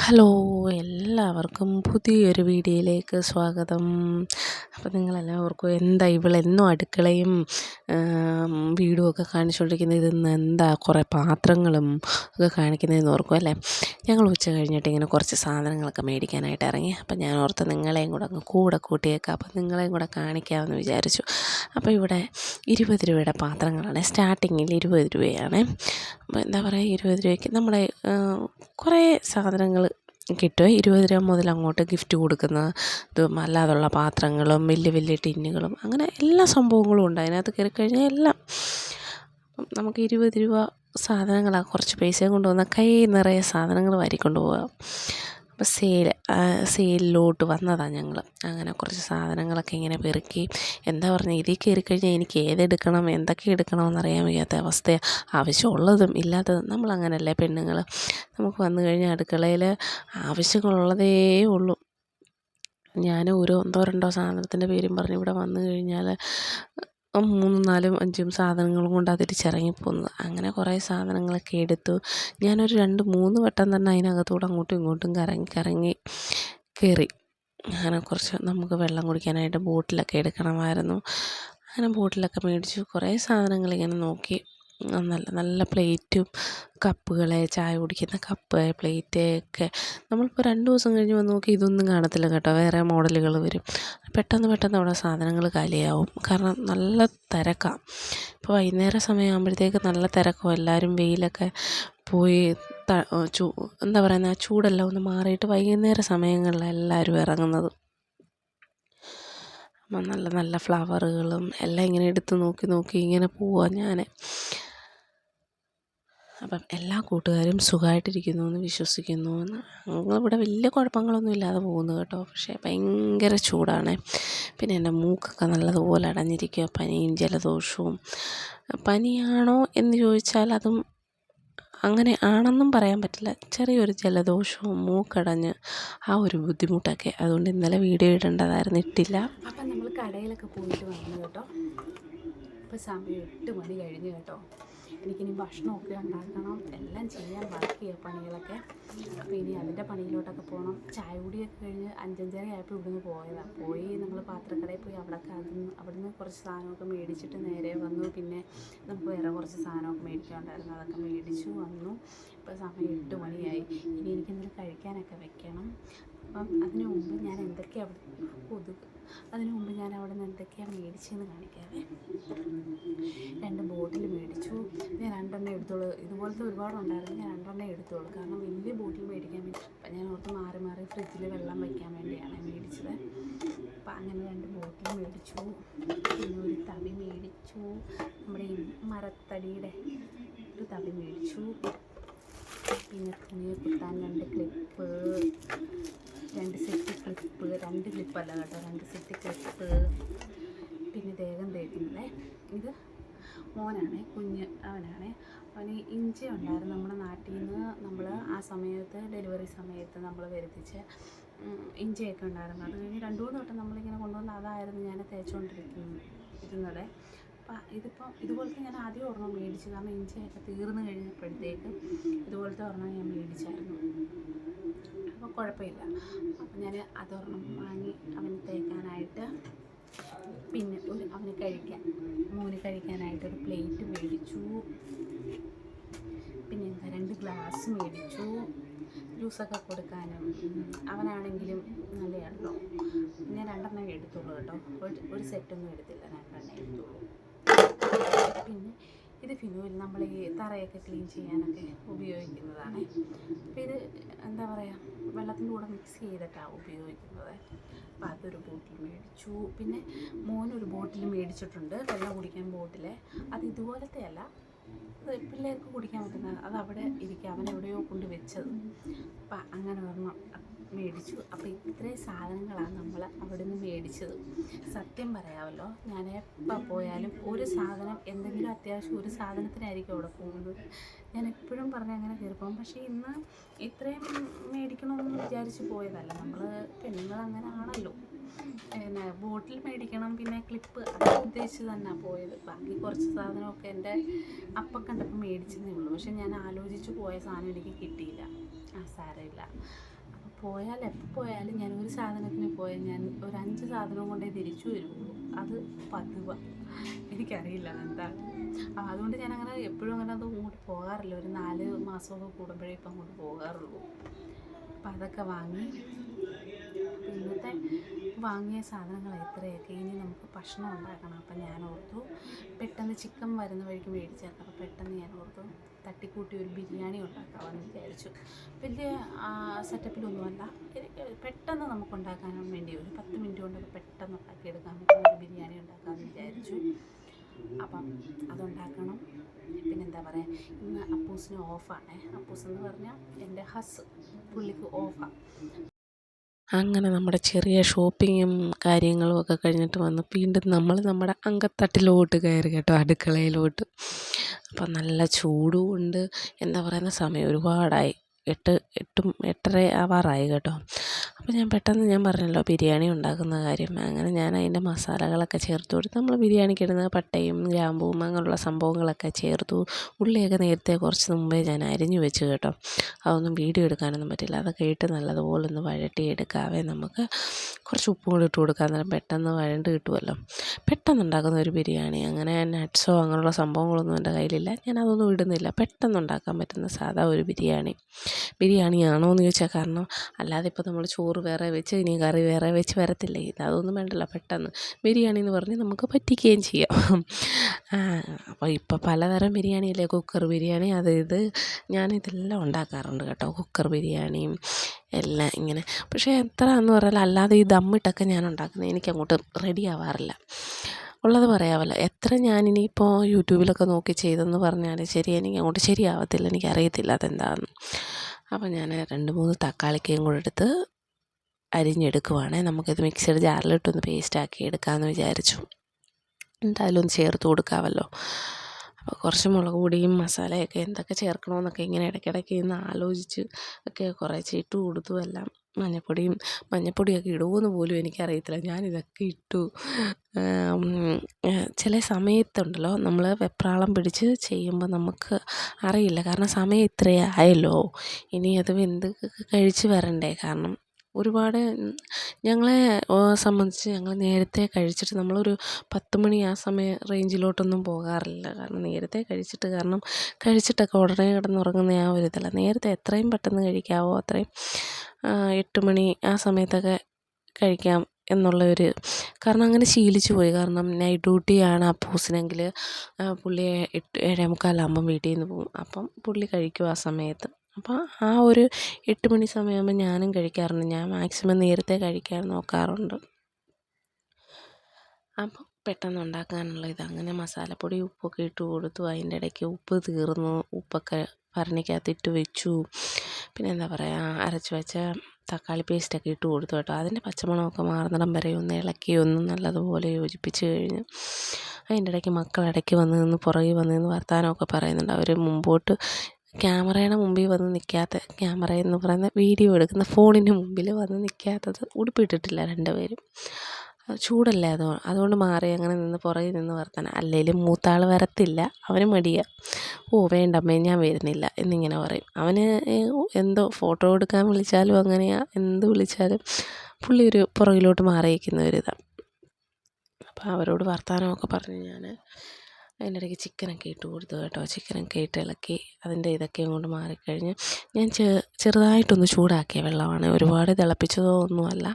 Hello എല്ലാവർക്കും പുതിയൊരു വീഡിയോയിലേക്ക് സ്വാഗതം. അപ്പോൾ നിങ്ങളെല്ലാവർക്കും എന്താ ഇവളെന്നും അടുക്കളയും വീടും ഒക്കെ കാണിച്ചുകൊണ്ടിരിക്കുന്നത് ഇതിന്ന് എന്താ കുറേ പാത്രങ്ങളും ഒക്കെ കാണിക്കുന്നതെന്ന് ഓർക്കും അല്ലേ? ഞങ്ങൾ ഉച്ച കഴിഞ്ഞിട്ട് ഇങ്ങനെ കുറച്ച് സാധനങ്ങളൊക്കെ മേടിക്കാനായിട്ട് ഇറങ്ങി. അപ്പം ഞാൻ ഓർത്ത് നിങ്ങളെയും കൂടെ അങ്ങ് കൂടെ കൂട്ടിയേക്കാം. അപ്പം നിങ്ങളെയും കൂടെ കാണിക്കാമെന്ന് വിചാരിച്ചു. അപ്പോൾ ഇവിടെ ഇരുപത് രൂപയുടെ പാത്രങ്ങളാണ്. സ്റ്റാർട്ടിങ്ങിൽ ഇരുപത് രൂപയാണ്. അപ്പോൾ എന്താ പറയുക ഇരുപത് രൂപയ്ക്ക് നമ്മുടെ കുറേ സാധനങ്ങൾ കിട്ടും. ഇരുപത് രൂപ മുതൽ അങ്ങോട്ട് ഗിഫ്റ്റ് കൊടുക്കുന്ന ഇതും അല്ലാതുള്ള പാത്രങ്ങളും വലിയ വലിയ ടിന്നുകളും അങ്ങനെ എല്ലാ സംഭവങ്ങളും ഉണ്ട്. അതിനകത്ത് കയറി കഴിഞ്ഞാൽ എല്ലാം. നമുക്ക് ഇരുപത് രൂപ സാധനങ്ങളാണ് കുറച്ച് പൈസയും കൊണ്ടുവന്നാൽ കൈ നിറയെ സാധനങ്ങൾ വാരിക്കൊണ്ട് പോകാം സെയിൽ സെയിലിലോട്ട് വന്നതാണ് ഞങ്ങൾ അങ്ങനെ കുറച്ച് സാധനങ്ങളൊക്കെ ഇങ്ങനെ പെറുക്കി. എന്താ പറഞ്ഞാൽ ഇതിൽ കയറി കഴിഞ്ഞാൽ എനിക്ക് ഏതെടുക്കണം എന്തൊക്കെ എടുക്കണമെന്ന് അറിയാൻ വയ്യാത്ത അവസ്ഥ ആവശ്യമുള്ളതും ഇല്ലാത്തതും നമ്മളങ്ങനല്ലേ പെണ്ണുങ്ങൾ നമുക്ക് വന്നു കഴിഞ്ഞാൽ അടുക്കളയിൽ ആവശ്യങ്ങളുള്ളതേ ഉള്ളൂ. ഞാൻ ഒരു ഒന്നോ രണ്ടോ സാധനത്തിന്റെ പേരും പറഞ്ഞ് ഇവിടെ വന്നു കഴിഞ്ഞാൽ മൂന്നും നാലും അഞ്ചും സാധനങ്ങളും കൊണ്ടാണ് തിരിച്ചിറങ്ങിപ്പോകുന്നത് അങ്ങനെ കുറേ സാധനങ്ങളൊക്കെ എടുത്തു. ഞാനൊരു രണ്ട് മൂന്ന് വട്ടം തന്നെ അതിനകത്തൂടെ അങ്ങോട്ടും ഇങ്ങോട്ടും കറങ്ങി കറങ്ങി കയറി അങ്ങനെ കുറച്ച് നമുക്ക് വെള്ളം കുടിക്കാനായിട്ട് ബോട്ടിലൊക്കെ എടുക്കണമായിരുന്നു. അങ്ങനെ ബോട്ടിലൊക്കെ മേടിച്ചു. കുറേ സാധനങ്ങളിങ്ങനെ നോക്കി. നല്ല നല്ല പ്ലേറ്റും കപ്പുകൾ ചായ കുടിക്കുന്ന കപ്പ് പ്ലേറ്റ് ഒക്കെ നമ്മളിപ്പോൾ രണ്ട് ദിവസം കഴിഞ്ഞ് വന്ന് നോക്കി ഇതൊന്നും കാണത്തില്ല കേട്ടോ. വേറെ മോഡലുകൾ വരും. പെട്ടെന്ന് പെട്ടെന്ന് അവിടെ സാധനങ്ങൾ കാലിയാവും. കാരണം നല്ല തിരക്കാണ് ഇപ്പോൾ വൈകുന്നേരം സമയമാകുമ്പോഴത്തേക്ക് നല്ല തിരക്കും. എല്ലാവരും വെയിലൊക്കെ പോയി ചൂ എന്താ പറയുന്നത് ആ ചൂടെല്ലാം ഒന്ന് മാറിയിട്ട് വൈകുന്നേര സമയങ്ങളിലാണ് എല്ലാവരും ഇറങ്ങുന്നത്. നല്ല നല്ല ഫ്ലവറുകളും എല്ലാം ഇങ്ങനെ എടുത്ത് നോക്കി നോക്കി ഇങ്ങനെ പോവാ ഞാൻ അപ്പം എല്ലാ കൂട്ടുകാരും സുഖമായിട്ടിരിക്കുന്നു എന്ന് വിശ്വസിക്കുന്നു എന്ന് ഞങ്ങളിവിടെ വലിയ കുഴപ്പങ്ങളൊന്നും ഇല്ലാതെ പോകുന്നു കേട്ടോ. പക്ഷേ ഭയങ്കര ചൂടാണ്. പിന്നെ എന്റെ മൂക്കൊക്കെ നല്ലതുപോലെ അടഞ്ഞിരിക്കുക പനിയും ജലദോഷവും. പനിയാണോ എന്ന് ചോദിച്ചാൽ അതും അങ്ങനെ ആണെന്നും പറയാൻ പറ്റില്ല. ചെറിയൊരു ജലദോഷവും മൂക്കടഞ്ഞ് ആ ഒരു ബുദ്ധിമുട്ടൊക്കെ അതുകൊണ്ട് ഇന്നലെ വീഡിയോ ഇടേണ്ടതായിരുന്നു. ഇട്ടില്ല. അപ്പം നമ്മൾ കടയിലൊക്കെ പോയിട്ട് വന്നു കേട്ടോ. ഇപ്പോൾ സമയം എട്ട് മണി കഴിഞ്ഞു കേട്ടോ. എനിക്കിനി ഭക്ഷണമൊക്കെ ഉണ്ടാക്കണം. എല്ലാം ചെയ്യാൻ ബാക്കിയാണ് പണികളൊക്കെ. അപ്പോൾ ഇനി അതിന്റെ പണിയിലോട്ടൊക്കെ പോകണം ചായ കുടിയൊക്കെ കഴിഞ്ഞ് അഞ്ചഞ്ചര ആയപ്പോൾ ഇവിടുന്ന് പോയതാണ് പോയി നമ്മൾ പാത്രക്കടയിൽ പോയി അവിടെ അതിന് അവിടുന്ന് കുറച്ച് സാധനമൊക്കെ മേടിച്ചിട്ട് നേരെ വന്നു. പിന്നെ നമുക്ക് വേറെ കുറച്ച് സാധനമൊക്കെ മേടിക്കാനുണ്ടായിരുന്നു. അതൊക്കെ മേടിച്ചു വന്നു. ഇപ്പോൾ സമയം എട്ട് മണിയായി. ഇനി എനിക്കെന്തെങ്കിലും കഴിക്കാനൊക്കെ വെക്കണം. അപ്പം അതിനു മുമ്പ് ഞാൻ എന്തൊക്കെയാണ് അവിടെ കൊതുക് അതിനു മുമ്പ് ഞാൻ അവിടെ നിന്ന് എന്തൊക്കെയാണ് മേടിച്ചതെന്ന് കാണിക്കാവേ. രണ്ട് ബോട്ടിൽ മേടിച്ചു. ഞാൻ രണ്ടെണ്ണം എടുത്തോളൂ ഇതുപോലത്തെ ഒരുപാട് ഉണ്ടായിരുന്നു ഞാൻ രണ്ടെണ്ണം എടുത്തോളൂ കാരണം വലിയ ബോട്ടിൽ മേടിക്കാൻ വേണ്ടി അപ്പം ഞാൻ ഓർത്ത് മാറി മാറി ഫ്രിഡ്ജിൽ വെള്ളം വയ്ക്കാൻ വേണ്ടിയാണ് മേടിച്ചത്. അപ്പം അങ്ങനെ രണ്ട് ബോട്ടിൽ മേടിച്ചു. പിന്നെ ഒരു തവി മേടിച്ചു. നമ്മുടെ ഈ മരത്തടിയുടെ ഒരു തവി മേടിച്ചു. പിന്നെ തുണി കുത്താൻ രണ്ട് ക്ലിപ്പ് രണ്ട് സെറ്റ് ക്ലിപ്പ് രണ്ട് ക്ലിപ്പല്ല കേട്ടോ രണ്ട് സെറ്റ് ക്ലിപ്പ് പിന്നെ ദേഹം തേക്കുന്നത്. ഇത് മോനാണ് കുഞ്ഞ് അവനാണ്. അവന് ഇഞ്ചി ഉണ്ടായിരുന്നു നമ്മുടെ നാട്ടിൽ നിന്ന് നമ്മൾ ആ സമയത്ത് ഡെലിവറി സമയത്ത് നമ്മൾ വരുത്തിച്ച് ഇഞ്ചിയൊക്കെ ഉണ്ടായിരുന്നു. അത് കഴിഞ്ഞ് രണ്ടു മൂന്ന് വട്ടം നമ്മളിങ്ങനെ കൊണ്ടുവന്ന് അതായിരുന്നു ഞാൻ തേച്ചുകൊണ്ടിരിക്കുന്നത് അപ്പം ഇതിപ്പോൾ ഇതുപോലത്തെ ഞാൻ ആദ്യം ഒരെണ്ണം മേടിച്ചു. കാരണം ഇഞ്ചിയൊക്കെ തീർന്നു കഴിഞ്ഞപ്പോഴത്തേക്ക് ഇതുപോലത്തെ ഒരെണ്ണം ഞാൻ മേടിച്ചായിരുന്നു. അപ്പോൾ കുഴപ്പമില്ല. അപ്പം ഞാൻ അതൊരെണ്ണം വാങ്ങി അവന് തേക്കാനായിട്ട് പിന്നെ ഒരു അവന് കഴിക്കാൻ മോന് കഴിക്കാനായിട്ട് ഒരു പ്ലേറ്റ് മേടിച്ചു. പിന്നെ എന്താ രണ്ട് ഗ്ലാസ് മേടിച്ചു. ജ്യൂസൊക്കെ കൊടുക്കാനും. അവനാണെങ്കിലും നല്ലതാണല്ലോ ഞാൻ രണ്ടെണ്ണം എടുത്തുള്ളൂ കേട്ടോ. ഒരു സെറ്റൊന്നും എടുത്തില്ല. രണ്ടെണ്ണം എടുത്തുള്ളൂ. ഫിനോയിൽ നമ്മൾ ഈ തറയൊക്കെ ക്ലീൻ ചെയ്യാനൊക്കെ ഉപയോഗിക്കുന്നതാണ്. അപ്പോൾ ഇത് എന്താ പറയുക വെള്ളത്തിന്റെ കൂടെ മിക്സ് ചെയ്തിട്ടാണ് ഉപയോഗിക്കുന്നത്. അപ്പോൾ അതൊരു ബോട്ടിൽ മേടിച്ചു. പിന്നെ മോനൊരു ബോട്ടിൽ മേടിച്ചിട്ടുണ്ട് വെള്ളം കുടിക്കാൻ ബോട്ടിൽ അത് ഇതുപോലത്തെ അല്ല പിള്ളേർക്ക് കുടിക്കാൻ പറ്റുന്ന അത് അവിടെ ഇരിക്കുക അവൻ എവിടെയോ കൊണ്ട് വെച്ചത്. അപ്പം അങ്ങനെ ഒരെണ്ണം മേടിച്ചു. അപ്പോൾ ഇത്രയും സാധനങ്ങളാണ് നമ്മൾ അവിടെ നിന്ന് മേടിച്ചത്. സത്യം പറയാമല്ലോ ഞാൻ എപ്പോൾ പോയാലും ഒരു സാധനം എന്തെങ്കിലും അത്യാവശ്യം ഒരു സാധനത്തിനായിരിക്കും അവിടെ പോകുന്നത്. ഞാൻ എപ്പോഴും പറഞ്ഞ് അങ്ങനെ കയറിപ്പോകും പക്ഷേ ഇന്ന് ഇത്രയും മേടിക്കണമെന്ന് വിചാരിച്ച് പോയതല്ല. നമ്മൾ പെണ്ണുങ്ങൾ അങ്ങനെ ആണല്ലോ. പിന്നെ ബോട്ടിൽ മേടിക്കണം പിന്നെ ക്ലിപ്പ് അത് ഉദ്ദേശിച്ച് തന്നെ പോയത്. ബാക്കി കുറച്ച് സാധനമൊക്കെ എന്റെ അപ്പം കണ്ടപ്പോൾ മേടിച്ചതേ ഉള്ളൂ. പക്ഷെ ഞാൻ ആലോചിച്ച് പോയ സാധനം എനിക്ക് കിട്ടിയില്ല. ആ സാരമില്ല. പോയാൽ എപ്പോൾ പോയാലും ഞാൻ ഒരു സാധനത്തിന് പോയാൽ ഞാൻ ഒരു അഞ്ച് സാധനം കൊണ്ടേ തിരിച്ചു വരുള്ളൂ. അത് പതിവ. എനിക്കറിയില്ല എന്താണ് അപ്പോൾ അതുകൊണ്ട് ഞാൻ അങ്ങനെ എപ്പോഴും അങ്ങനെ അത് അങ്ങോട്ട് പോകാറില്ല. ഒരു നാല് മാസമൊക്കെ കൂടുമ്പോഴേ ഇപ്പം അങ്ങോട്ട് പോകാറുള്ളൂ. അപ്പം അതൊക്കെ വാങ്ങി ഇന്നത്തെ വാങ്ങിയ സാധനങ്ങൾ എത്രയൊക്കെ ഇനി നമുക്ക് ഭക്ഷണം ഉണ്ടാക്കണം. അപ്പം ഞാൻ ഓർത്തു പെട്ടെന്ന് ചിക്കൻ വരുന്ന വഴിക്ക് മേടിച്ചേക്കാം. അപ്പം പെട്ടെന്ന് ഞാൻ ഓർത്തു തട്ടിക്കൂട്ടി ഒരു ബിരിയാണി ഉണ്ടാക്കാമെന്ന് വിചാരിച്ചു. വലിയ സെറ്റപ്പിലൊന്നുമല്ല പെട്ടെന്ന് നമുക്ക് ഉണ്ടാക്കാൻ വേണ്ടി ഒരു പത്ത് മിനിറ്റ് കൊണ്ടൊക്കെ പെട്ടെന്ന് ഉണ്ടാക്കിയെടുക്കാൻ പറ്റുന്ന ഒരു ബിരിയാണി ഉണ്ടാക്കാമെന്ന് വിചാരിച്ചു. അപ്പം അതുണ്ടാക്കണം. പിന്നെന്താ പറയുക ഇന്ന് അപ്പൂസിന് ഓഫാണ്. അപ്പൂസ് എന്ന് പറഞ്ഞാൽ എന്റെ ഹസ് പുള്ളിക്ക് ഓഫാണ് അങ്ങനെ നമ്മുടെ ചെറിയ ഷോപ്പിങ്ങും കാര്യങ്ങളും ഒക്കെ കഴിഞ്ഞിട്ട് വന്ന് വീണ്ടും നമ്മൾ നമ്മുടെ അങ്കത്തട്ടിലോട്ട് കയറി കേട്ടോ അടുക്കളയിലോട്ട്. അപ്പം നല്ല ചൂടും ഉണ്ട്. എന്താ പറയുന്ന സമയം ഒരുപാടായി. എട്ട് എട്ടും എട്ടര ആവാറായി കേട്ടോ. അപ്പോൾ ഞാൻ പെട്ടെന്ന് ഞാൻ പറഞ്ഞല്ലോ ബിരിയാണി ഉണ്ടാക്കുന്ന കാര്യം. അങ്ങനെ ഞാൻ അതിന്റെ മസാലകളൊക്കെ ചേർത്ത് കൊടുത്ത് നമ്മൾ ബിരിയാണിക്ക് ഇടുന്ന പട്ടയും ഗ്രാമ്പൂവും അങ്ങനെയുള്ള സംഭവങ്ങളൊക്കെ ചേർത്തു. ഉള്ളിയൊക്കെ നേരത്തെ കുറച്ച് മുമ്പേ ഞാൻ അരിഞ്ഞു വെച്ച് കേട്ടോ. അതൊന്നും വീഡിയോ എടുക്കാനൊന്നും പറ്റില്ല. അതൊക്കെ ഇട്ട് നല്ലതുപോലെ ഒന്ന് വഴട്ടിയെടുക്കാവേ നമുക്ക്. കുറച്ച് ഉപ്പും കൂടി ഇട്ട് കൊടുക്കാൻ നേരം പെട്ടെന്ന് വഴണ്ട് കിട്ടുമല്ലോ പെട്ടെന്ന് ഉണ്ടാക്കുന്ന ഒരു ബിരിയാണി. അങ്ങനെ നട്ട്സോ അങ്ങനെയുള്ള സംഭവങ്ങളൊന്നും എന്റെ കയ്യിലില്ല. ഞാൻ അതൊന്നും ഇടുന്നില്ല. പെട്ടെന്ന് ഉണ്ടാക്കാൻ പറ്റുന്ന സാധാ ഒരു ബിരിയാണി. ബിരിയാണിയാണോ എന്ന് ചോദിച്ചാൽ കാരണം അല്ലാതെ ഇപ്പോൾ നമ്മൾ ചോറ് വേറെ വെച്ച് ഇനി കറി വേറെ വെച്ച് വരത്തില്ലേ? ഇത് അതൊന്നും വേണ്ടല്ലോ പെട്ടെന്ന്. ബിരിയാണി എന്ന് പറഞ്ഞ് നമുക്ക് പറ്റിക്കുകയും ചെയ്യാം. അപ്പോൾ ഇപ്പോൾ പലതരം ബിരിയാണിയല്ലേ? കുക്കർ ബിരിയാണി അത് ഇത്. ഞാനിതെല്ലാം ഉണ്ടാക്കാറുണ്ട് കേട്ടോ. കുക്കർ ബിരിയാണിയും എല്ലാം ഇങ്ങനെ. പക്ഷേ എത്ര എന്ന് പറഞ്ഞാൽ അല്ലാതെ ഈ ദമ്മിട്ടൊക്കെ ഞാൻ ഉണ്ടാക്കുന്നത് എനിക്കങ്ങോട്ട് റെഡി ആവാറില്ല. ഉള്ളത് പറയാമല്ലോ എത്ര ഞാനിനിയിപ്പോൾ യൂട്യൂബിലൊക്കെ നോക്കി ചെയ്തെന്ന് പറഞ്ഞാൽ ശരി എനിക്ക് അങ്ങോട്ട് ശരിയാവത്തില്ല. എനിക്കറിയത്തില്ല അതെന്താണെന്ന് അപ്പോൾ ഞാൻ രണ്ട് മൂന്ന് തക്കാളിക്കയും കൂടെ എടുത്ത് അരിഞ്ഞെടുക്കുവാണേ. നമുക്കിത് മിക്സിയുടെ ജാറിലിട്ടൊന്ന് പേസ്റ്റാക്കി എടുക്കാമെന്ന് വിചാരിച്ചു. എന്നിട്ട് അതിലൊന്ന് ചേർത്ത് കൊടുക്കാമല്ലോ അപ്പോൾ കുറച്ച് മുളക് പൊടിയും മസാലയൊക്കെ എന്തൊക്കെ ചേർക്കണമെന്നൊക്കെ ഇങ്ങനെ ഇടയ്ക്കിടയ്ക്ക് ഇന്ന് ആലോചിച്ച് ഒക്കെ കുറേശ്ശെ ഇട്ട് കൊടുത്തു. എല്ലാം മഞ്ഞപ്പൊടിയും മഞ്ഞപ്പൊടിയൊക്കെ ഇടുമെന്ന് പോലും എനിക്കറിയത്തില്ല. ഞാനിതൊക്കെ ഇട്ടു. ചില സമയത്തുണ്ടല്ലോ നമ്മൾ വെപ്രാളം പിടിച്ച് ചെയ്യുമ്പോൾ നമുക്ക് അറിയില്ല. കാരണം സമയം ഇത്രയേ ആയല്ലോ ഇനി അത് വെന്ത് കഴിച്ച് വരണ്ടേ? കാരണം ഒരുപാട് ഞങ്ങളെ സംബന്ധിച്ച് ഞങ്ങൾ നേരത്തെ കഴിച്ചിട്ട് നമ്മളൊരു പത്ത് മണി ആ സമയ റേഞ്ചിലോട്ടൊന്നും പോകാറില്ല. കാരണം നേരത്തെ കഴിച്ചിട്ട് കാരണം കഴിച്ചിട്ടൊക്കെ ഉടനെ കിടന്നുറങ്ങുന്ന ആ ഒരു ഇതല്ല. നേരത്തെ എത്രയും പെട്ടെന്ന് കഴിക്കാവോ അത്രയും എട്ട് മണി ആ സമയത്തൊക്കെ കഴിക്കാം എന്നുള്ള ഒരു കാരണം അങ്ങനെ ശീലിച്ചു പോയി. കാരണം നൈറ്റ് ഡ്യൂട്ടിയാണ് അപ്പൂസിനെങ്കിൽ പുള്ളി എട്ട് ഏഴേ മുക്കാലാകുമ്പം വീട്ടിൽ നിന്ന് പോകും. അപ്പം പുള്ളി കഴിക്കും ആ സമയത്ത്. അപ്പോൾ ആ ഒരു എട്ട് മണി സമയമാകുമ്പോൾ ഞാനും കഴിക്കാറുണ്ട്. ഞാൻ മാക്സിമം നേരത്തെ കഴിക്കാൻ നോക്കാറുണ്ട്. അപ്പം പെട്ടെന്ന് ഉണ്ടാക്കാനുള്ള ഇത്. അങ്ങനെ മസാലപ്പൊടി ഉപ്പൊക്കെ ഇട്ട് കൊടുത്തു. അതിന്റെ ഇടയ്ക്ക് ഉപ്പ് തീർന്നു. ഉപ്പൊക്കെ ഭരണിക്കകത്തിട്ട് വെച്ചു. പിന്നെ എന്താ പറയുക അരച്ച് വെച്ച തക്കാളി പേസ്റ്റൊക്കെ ഇട്ട് കൊടുത്തു കേട്ടോ. അതിന്റെ പച്ചമണമൊക്കെ മാറുന്നിടം വരെ ഒന്ന് ഇളക്കി ഒന്ന് നല്ലതുപോലെ യോജിപ്പിച്ച് കഴിഞ്ഞ് അതിന്റെ ഇടയ്ക്ക് മക്കൾ ഇടയ്ക്ക് വന്ന് നിന്ന് പുറകിൽ വന്ന് നിന്ന് വർത്തമാനമൊക്കെ പറയുന്നുണ്ട്. അവർ മുമ്പോട്ട് ക്യാമറയുടെ മുമ്പിൽ വന്ന് നിൽക്കാത്ത ക്യാമറ എന്ന് പറയുന്ന വീഡിയോ എടുക്കുന്ന ഫോണിന് മുമ്പിൽ വന്ന് നിൽക്കാത്തത് ഉടുപ്പിട്ടിട്ടില്ല രണ്ടുപേരും. ചൂടല്ലേ അത്? അതുകൊണ്ട് മാറി അങ്ങനെ നിന്ന് പുറകിൽ നിന്ന് വർത്തന. അല്ലെങ്കിലും മൂത്താൾ വരത്തില്ല അവന് മടിയാണ് ഓ വേണ്ടമ്മേ ഞാൻ വരുന്നില്ല എന്നിങ്ങനെ പറയും. അവന് എന്തോ ഫോട്ടോ എടുക്കാൻ വിളിച്ചാലും അങ്ങനെയാ എന്ത് വിളിച്ചാലും പുള്ളി ഒരു പുറകിലോട്ട് മാറിയിരിക്കുന്ന ഒരിതാണ് അപ്പോൾ അവരോട് വർത്തമാനമൊക്കെ പറഞ്ഞ് ഞാൻ അതിന്റെ ഇടയ്ക്ക് ചിക്കനൊക്കെ ഇട്ട് കൊടുത്തു കേട്ടോ. ചിക്കനൊക്കെ ഇട്ട് ഇളക്കി അതിന്റെ ഇതൊക്കെ കൊണ്ട് മാറിക്കഴിഞ്ഞ് ഞാൻ ചെറുതായിട്ടൊന്ന് ചൂടാക്കിയ വെള്ളമാണ്. ഒരുപാട് തിളപ്പിച്ചതോ ഒന്നുമല്ല.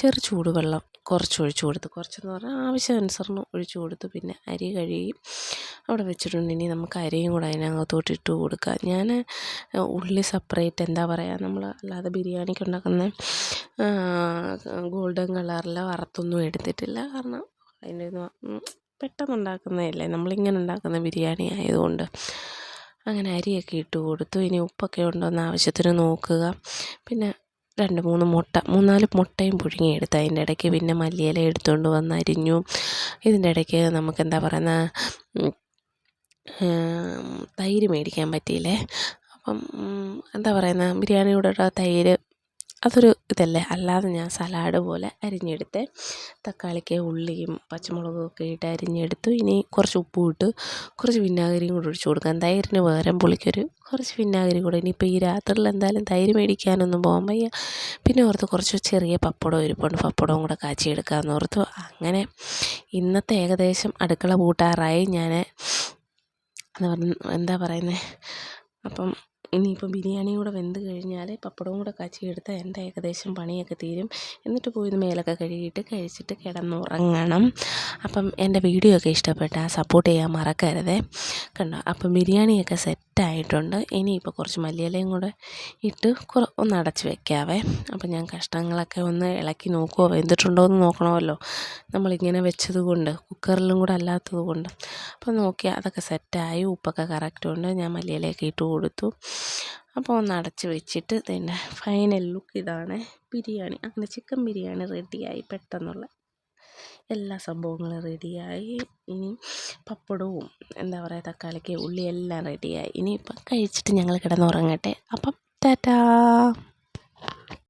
ചെറു ചൂടുവെള്ളം കുറച്ച് ഒഴിച്ചു കൊടുത്തു. കുറച്ചെന്ന് പറഞ്ഞാൽ ആവശ്യാനുസരണം ഒഴിച്ചു കൊടുത്തു. പിന്നെ അരി കഴുകി അവിടെ വെച്ചിട്ടുണ്ട്. ഇനി നമുക്ക് അരിയും കൂടെ അതിനകത്തോട്ട് ഇട്ട് കൊടുക്കുക ഞാൻ ഉള്ളി സെപ്പറേറ്റ് എന്താ പറയുക നമ്മൾ അല്ലാതെ ബിരിയാണിക്ക് ഉണ്ടാക്കുന്ന ഗോൾഡൻ കളറിൽ വറുത്തൊന്നും എടുത്തിട്ടില്ല. കാരണം അതിന്റെ പെട്ടെന്ന് ഉണ്ടാക്കുന്നതല്ലേ നമ്മളിങ്ങനെ ഉണ്ടാക്കുന്ന ബിരിയാണി ആയതുകൊണ്ട്. അങ്ങനെ അരിയൊക്കെ ഇട്ട് കൊടുത്തു. ഇനി ഉപ്പൊക്കെ ഉണ്ടോ എന്ന് ആവശ്യത്തിന് നോക്കുക. പിന്നെ രണ്ട് മൂന്ന് മുട്ട മൂന്നാൽ മുട്ടയും പുഴുങ്ങിയെടുത്ത് അതിന്റെ ഇടയ്ക്ക് പിന്നെ മല്ലിയില എടുത്തുകൊണ്ട് വന്ന് അരിഞ്ഞു. ഇതിന്റെ ഇടയ്ക്ക് നമുക്ക് എന്താ പറയുന്ന? തൈര് മേടിക്കാൻ പറ്റിയില്ലേ? അപ്പം എന്താ പറയുന്നത് ബിരിയാണിയുടെ തൈര് അതൊരു ഇതല്ലേ? അല്ലാതെ ഞാൻ സലാഡ് പോലെ അരിഞ്ഞെടുത്ത് തക്കാളിക്ക് ഉള്ളിയും പച്ചമുളകും ഒക്കെ ഇട്ട് അരിഞ്ഞെടുത്തു. ഇനി കുറച്ച് ഉപ്പും ഇട്ട് കുറച്ച് വിനാഗിരിയും കൂടെ ഒഴിച്ച് കൊടുക്കാം. തൈരിന് പകരം പുളിക്കൊരു കുറച്ച് വിനാഗിരി കൂടെ. ഇനിയിപ്പോൾ ഈ രാത്രിയിൽ എന്തായാലും തൈര് മേടിക്കാനൊന്നും പോകാൻ വയ്യ. പിന്നെ ഓർത്ത് കുറച്ച് ചെറിയ പപ്പടം ഇരിപ്പുണ്ട്. പപ്പടവും കൂടെ കാച്ചിയെടുക്കാമെന്ന് ഓർത്തു. അങ്ങനെ ഇന്നത്തെ ഏകദേശം അടുക്കള പൂട്ടാറായി. ഞാൻ എന്താ പറയുന്നത് അപ്പം ഇനിയിപ്പോൾ ബിരിയാണിയും കൂടെ വെന്ത് കഴിഞ്ഞാൽ പപ്പടവും കൂടെ കാച്ചിയെടുത്താൽ എന്റെ ഏകദേശം പണിയൊക്കെ തീരും. എന്നിട്ട് പോയി മേലൊക്കെ കഴുകിയിട്ട് കഴിച്ചിട്ട് കിടന്നുറങ്ങണം. അപ്പം എന്റെ വീഡിയോ ഒക്കെ ഇഷ്ടപ്പെട്ടാൽ സപ്പോർട്ട് ചെയ്യാൻ മറക്കരുതേ. കണ്ടോ? അപ്പം ബിരിയാണിയൊക്കെ സെറ്റായിട്ടുണ്ട് ഇനിയിപ്പോൾ കുറച്ച് മല്ലിയിലയും കൂടെ ഇട്ട് ഒന്ന് അടച്ച് വെക്കാവേ. അപ്പം ഞാൻ കഷ്ണങ്ങളൊക്കെ ഒന്ന് ഇളക്കി നോക്കുമോ വെന്തിട്ടുണ്ടോ എന്ന് നോക്കണമല്ലോ. നമ്മളിങ്ങനെ വെച്ചത് കൊണ്ട് കുക്കറിലും കൂടെ അല്ലാത്തത് കൊണ്ട്. അപ്പോൾ നോക്കി അതൊക്കെ സെറ്റായി ഉപ്പൊക്കെ കറക്റ്റുണ്ട് ഞാൻ മല്ലിയിലയൊക്കെ ഇട്ട് കൊടുത്തു. അപ്പോൾ ഒന്ന് അടച്ച് വെച്ചിട്ട് പിന്നെ ഫൈനൽ ലുക്ക് ഇതാണ്. ബിരിയാണി അങ്ങനെ ചിക്കൻ ബിരിയാണി റെഡിയായി പെട്ടെന്നുള്ള എല്ലാ സംഭവങ്ങളും റെഡിയായി. ഇനി പപ്പടവും എന്താ പറയുക തക്കാളിക്ക് ഉള്ളി എല്ലാം റെഡിയായി. ഇനിയിപ്പം കഴിച്ചിട്ട് ഞങ്ങൾ കിടന്നുറങ്ങട്ടെ. അപ്പം ടാറ്റാ!